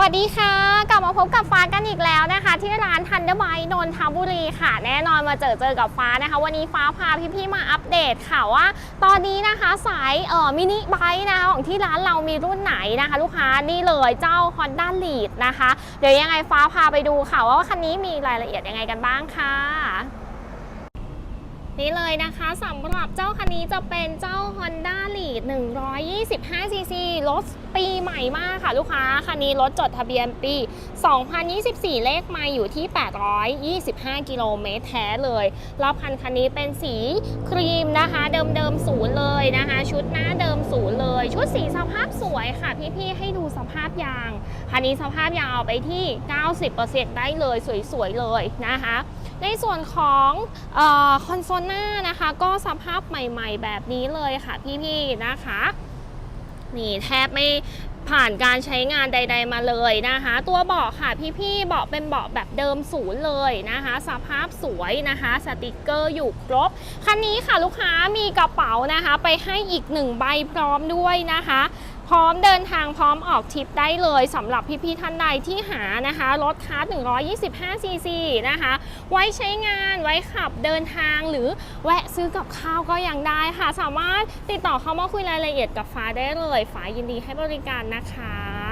วัสดีค่ะ กลับมาพบกับฟ้ากันอีกแล้วนะคะ ที่ร้านทันเดอร์ไบนนทบุรีค่ะ แน่นอนมาเจอเจอกับฟ้านะคะ วันนี้ฟ้าพาพี่ๆมาอัปเดตค่ะว่า ตอนนี้นะคะสายเอ่อมินิไบค์นะคะของที่ร้านเรามีรุ่นไหนนะคะ ลูกค้านี่เลยเจ้า Honda Lead นะคะ เดี๋ยวยังไงฟ้าพาไปดูค่ะว่าคันนี้มีรายละเอียดยังไงกันบ้างค่ะ นี่เลยนะคะสำหรับเจ้าคันนี้จะเป็นเจ้า Honda Lead 125cc รถปีใหม่มากค่ะลูกค้า คันนี้รถจดทะเบียนปี 2024 เลขไมาอยู่ที่ 825 กิโลเมตรแท้เลยรอบคันคันนี้เป็นสีครีมนะคะ เดิมเดิมศูนย์เลยนะคะ ชุดหน้าเดิมศูนย์เลย ชุดสีสภาพสวยค่ะ พี่ๆให้ดูสภาพยาง คันนี้สภาพยางเอาไปที่ 90%ได้เลยสวยๆเลยนะคะ ในส่วนของคอนโซลหน้านะคะ ก็สภาพใหม่ๆ แบบนี้เลยค่ะพี่ๆนะคะนี่แทบไม่ผ่านการใช้งานใด ๆมาเลยนะคะ ตัวเบาะค่ะพี่ๆเบาะเป็นเบาะแบบเดิมศูนย์เลยนะคะ สภาพสวยนะคะ สติกเกอร์อยู่ครบ คันนี้ค่ะลูกค้ามีกระเป๋านะคะ ไปให้อีกหนึ่งใบพร้อมด้วยนะคะ พร้อมเดินทางพร้อมออกทริปได้เลยสำหรับพี่ๆท่านใดที่หานะคะรถคาร์125ซีซีนะคะ ไว้ใช้งานไว้ขับเดินทางหรือแวะซื้อกับข้าวก็ยังได้ค่ะ สามารถติดต่อเข้ามาคุยรายละเอียดกับฟ้าได้เลยฟ้ายินดีให้บริการนะคะ